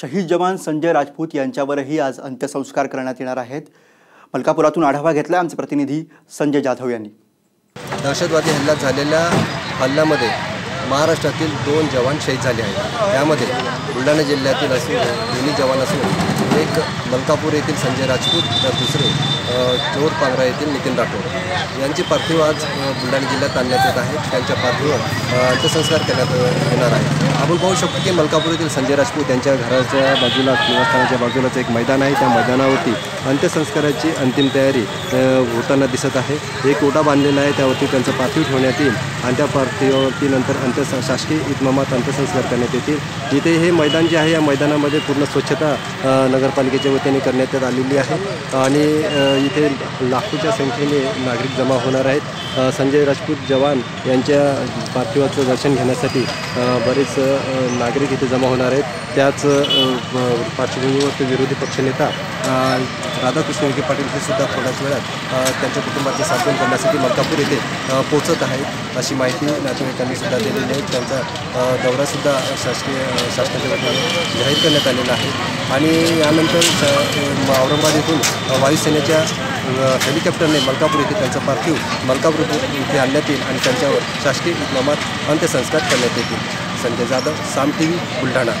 शहीद जवान संजय राजपूत यांच्यावरही आज अंत्यसंस्कार करण्यात येणार आहेत. मलकापुरातून आढावा घेतला आमचे प्रतिनिधी संजय जाधव यांनी. दहशतवादी हल्ल्यात झालेल्या हल्ल्यामध्ये महाराष्ट्रातील दोन जवान शहीद झाले आहेत. त्यामध्ये बुलढाणा जिल्ह्यातील असून दोन्ही जवान असून एक मलकापूर येथील संजय राजपूत तर दुसरे चोर पांगरा येथील नितीन राठोड. यांची पार्थिव आज बुलढाणा जिल्ह्यात आणण्यात येत आहे. त्यांच्या पार्थिवावर अंत्यसंस्कार करण्यात येणार आहे. आपण पाहू शकतो की मलकापूर येथील संजय राजपूत यांच्या घराच्या बाजूला निवासस्थानाच्या बाजूलाच एक मैदान आहे. त्या मैदानावरती अंत्यसंस्काराची अंतिम तयारी होताना दिसत आहे. एक ओटा बांधलेला आहे. त्यावरती त्यांचं पार्थिव ठेवण्यात येईल. आणि त्या पार्थिवावरती नंतर अंत्य शासकीय इतमामात अंत्यसंस्कार करण्यात येतील. इथे हे मैदान जे आहे या मैदानामध्ये पूर्ण स्वच्छता नगरपालिकेच्या वतीने करण्यात आलेली आहे. आणि इथे लाखोच्या संख्येने नागरिक जमा होणार आहेत. संजय राजपूत जवान यांच्या पार्थिवाचं दर्शन घेण्यासाठी बरेच नागरिक इथे जमा होणार आहेत. त्याच पार्श्वभूमीवर ते विरोधी पक्षनेता राधाकृष्ण विखे पाटील हे सुद्धा थोड्याच वेळात त्यांच्या कुटुंबाचे सांत्वन करण्यासाठी मलकापूर येथे पोचत पोहोचत आहेत. अशी माहिती नातेवाईकांनी सुद्धा दिलेली आहेत त्यांचा दौरासुद्धा शासकीय शासनाच्या वतीने जाहीर करण्यात आलेला आहे. आणि यानंतर औरंगाबाद येथून वायुसेनेच्या हेलिकॉप्टरने मलकापूर येथे त्यांचं पार्थिव मलकापूर इथे आणण्यात येईल आणि त्यांच्यावर शासकीय इतमामात अंत्यसंस्कार करण्यात येतील. Sanjay Jadhav Saam T V Buldhana.